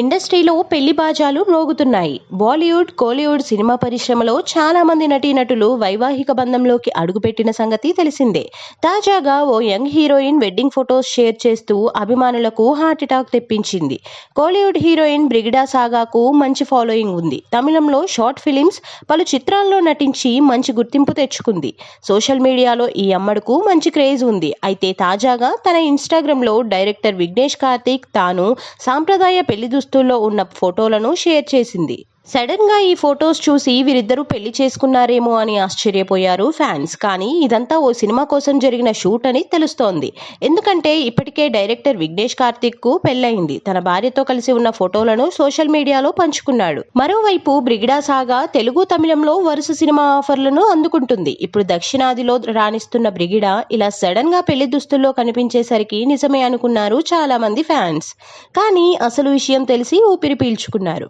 ఇండస్ట్రీలో పెళ్ళి బాజాలు మోగుతున్నాయి. బాలీవుడ్ కోలీవుడ్ సినిమా పరిశ్రమలో చాలా మంది నటీనటులు వైవాహిక బంధంలోకి అడుగుపెట్టిన సంగతి తెలిసిందే. తాజాగా ఓ young heroine wedding photos share చేస్తూ అభిమానులకు హార్ట్ అటాక్ తెప్పించింది. కోలీవుడ్ హీరోయిన్ బ్రిగిడా సాగాకు మంచి ఫాలోయింగ్ ఉంది. తమిళంలో షార్ట్ ఫిలిమ్స్ పలు చిత్రాల్లో నటించి మంచి గుర్తింపు తెచ్చుకుంది. సోషల్ మీడియాలో ఈ అమ్మడుకు మంచి క్రేజ్ ఉంది. అయితే తాజాగా తన ఇన్స్టాగ్రామ్లో డైరెక్టర్ విఘ్నేష్ కార్తీక్ తాను సాంప్రదాయ పెళ్ళి దుస్తుల్లో ఉన్న ఫోటోలను షేర్ చేసింది. సడన్గా ఈ ఫొటోస్ చూసి వీరిద్దరూ పెళ్ళి చేసుకున్నారేమో అని ఆశ్చర్యపోయారు ఫ్యాన్స్ కానీ ఇదంతా ఓ సినిమా కోసం జరిగిన షూట్ అని తెలుస్తోంది. ఎందుకంటే ఇప్పటికే డైరెక్టర్ విఘ్నేష్ కార్తిక్కు పెళ్ళైంది తన భార్యతో కలిసి ఉన్న ఫోటోలను సోషల్ మీడియాలో పంచుకున్నాడు. మరోవైపు బ్రిగిడా సాగా తెలుగు తమిళంలో వరుస సినిమా ఆఫర్లను అందుకుంటుంది. ఇప్పుడు దక్షిణాదిలో రాణిస్తున్న బ్రిగిడా ఇలా సడన్గా పెళ్ళి దుస్తుల్లో కనిపించేసరికి నిజమే అనుకున్నారు చాలా మంది ఫ్యాన్స్ కానీ అసలు విషయం తెలిసి ఊపిరి పీల్చుకున్నారు.